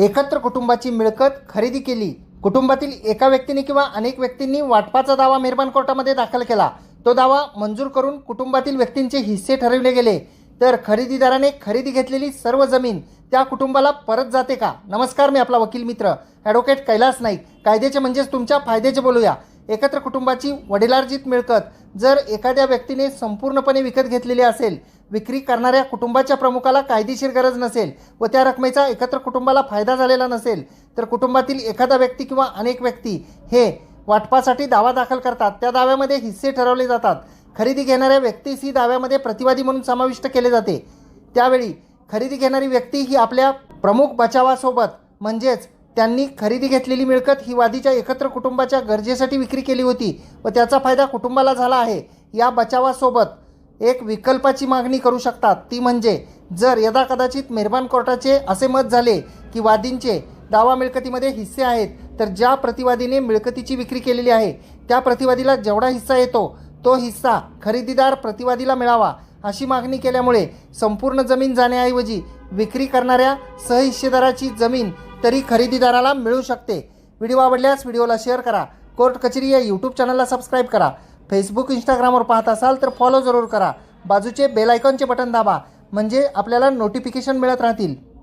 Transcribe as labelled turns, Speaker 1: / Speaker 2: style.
Speaker 1: एकत्र कुटुंबाची मिळकत खरेदी केली. कुटुंबातील एका व्यक्तीने किंवा अनेक व्यक्तींनी वाटपाचा दावा मेहरबान कोर्टामध्ये दाखल केला. तो दावा मंजूर करून कुटुंबातील व्यक्तींचे हिस्से ठरविले गेले. तर खरेदीदाराने खरेदी घेतलेली सर्व जमीन त्या कुटुंबाला परत जाते का? नमस्कार मी आपला वकील मित्र ॲडव्होकेट कैलास नाईक. कायद्याचे म्हणजेच तुमच्या फायद्याचे बोलूया. एकत्र कुटुंबाची वडिलार्जित मिळकत जर एखाद्या व्यक्तीने संपूर्णपणे विकत घेतलेली असेल विक्री करणाऱ्या कुटुंबाच्या प्रमुखाला कायदेशीर गरज नसेल व त्या रकमेचा एकत्र कुटुंबाला फायदा झालेला नसेल तर कुटुंबातील एखादा व्यक्ती किंवा अनेक व्यक्ती हे वाटपासाठी दावा दाखल करतात. त्या दाव्यामध्ये हिस्से ठरवले जातात. खरेदी घेणाऱ्या व्यक्तीस ही दाव्यामध्ये प्रतिवादी म्हणून समाविष्ट केले जाते. त्यावेळी खरेदी घेणारी व्यक्ती ही आपल्या प्रमुख बचावासोबत म्हणजेच त्यांनी खरेदी घेतलेली मिळकत ही वादीच्या एकत्र कुटुंबाच्या गरजेसाठी विक्री केली होती व त्याचा फायदा कुटुंबाला झाला आहे. या बचावासोबत एक विकल्पाची मागणी करू शकतात. ती म्हणजे जर यदा कदाचित मेहरबान कोर्टाचे असे मत झाले की वादींचे दावा मिळकतीमध्ये हिस्से आहेत तर ज्या प्रतिवादीने मिळकतीची विक्री केलेली आहे त्या प्रतिवादीला जेवढा हिस्सा येतो तो हिस्सा खरेदीदार प्रतिवादीला मिळावा अशी मागणी केल्यामुळे संपूर्ण जमीन जाण्याऐवजी विक्री करणाऱ्या सहहिस्सेदाराची जमीन तरी खरेदीदाराला मिळू शकते. व्हिडिओ आवडल्यास व्हिडिओला शेअर करा. कोर्ट कचेरी या यूट्यूब चॅनलला सबस्क्राईब करा. फेसबुक इंस्टाग्रामवर पाहत असाल तर फॉलो जरूर करा. बाजूचे बेल आयकॉनचे बटन दाबा. म्हणजे आपल्याला नोटिफिकेशन मिळत राहतील.